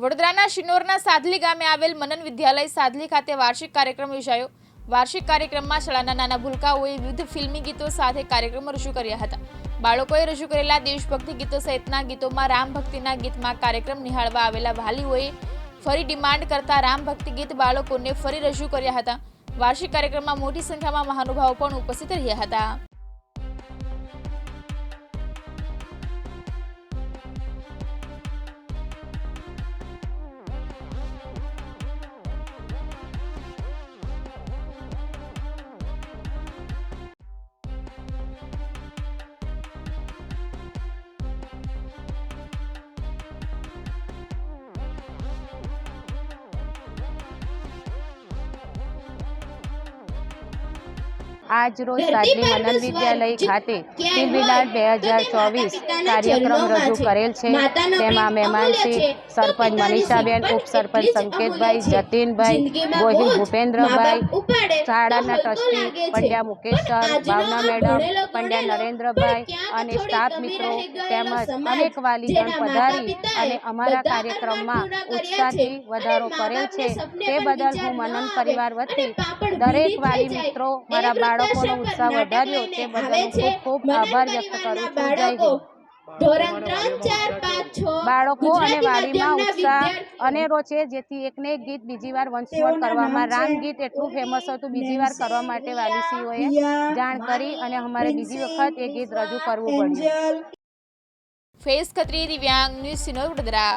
વડોદરાના શિનોરના સાધલી ગામે આવેલ મનન વિદ્યાલય સાધલી ખાતે વાર્ષિક કાર્યક્રમ યોજાયો. વાર્ષિક કાર્યક્રમમાં શાળાના નાના ભૂલકાઓએ વિવિધ ફિલ્મી ગીતો સાથે કાર્યક્રમો રજૂ કર્યા હતા. બાળકોએ રજૂ કરેલા દેશભક્તિ ગીતો સહિતના ગીતોમાં રામ ભક્તિના ગીતમાં કાર્યક્રમ નિહાળવા આવેલા વાલીઓએ ફરી ડિમાન્ડ કરતા રામ ભક્તિ ગીત બાળકોને ફરી રજૂ કર્યા હતા. વાર્ષિક કાર્યક્રમમાં મોટી સંખ્યામાં મહાનુભાવો પણ ઉપસ્થિત રહ્યા હતા. આજ રોજ સાદરી મનન વિદ્યાલય ખાતે ફિલ્મિનાર બે હજાર ચોવીસ કાર્યક્રમ રજૂ કરેલ છે. તેમાં મહેમાન શ્રી સરપંચ મનીષાબેન ઉપસરપંચ સંકેતભાઈ જતીનભાઈ ગોહિલ ભૂપેન્દ્રભાઈ શાળાના trustee Pandya Mukesh sir Bhavna madam Pandya Narendrabhai અને સ્ટાફ મિત્રો તેમજ અનેક વાલીગણ પધારી અને અમારા કાર્યક્રમમાં ઉત્સાહથી વધારો કરેલ છે. તે બદલ હું મનન પરિવાર વતી દરેક વાલી મિત્રો મારા બાળકોનો ઉત્સાહ વધાર્યો તે બદલ ખૂબ ખૂબ આભાર વ્યક્ત કરું છું. જય હિન્દ. ધોરણ ત્રણ ચાર પાંચ છ બાળકો અને વાલીમાં ઉત્સાહ અનેરો છે જેથી એકને એક ગીત બીજી વાર વંશવળ કરવામાં રામ ગીત એટલું ફેમસ હતું બીજી વાર કરવા માટે વાલીસીઓએ જાણ કરી અને અમારે બીજી વખત એ ગીત રજૂ કરવું પડ્યું. ફેસ ખત્રી દિવ્યાંગ ન્યૂઝ સિનોર વડોદરા.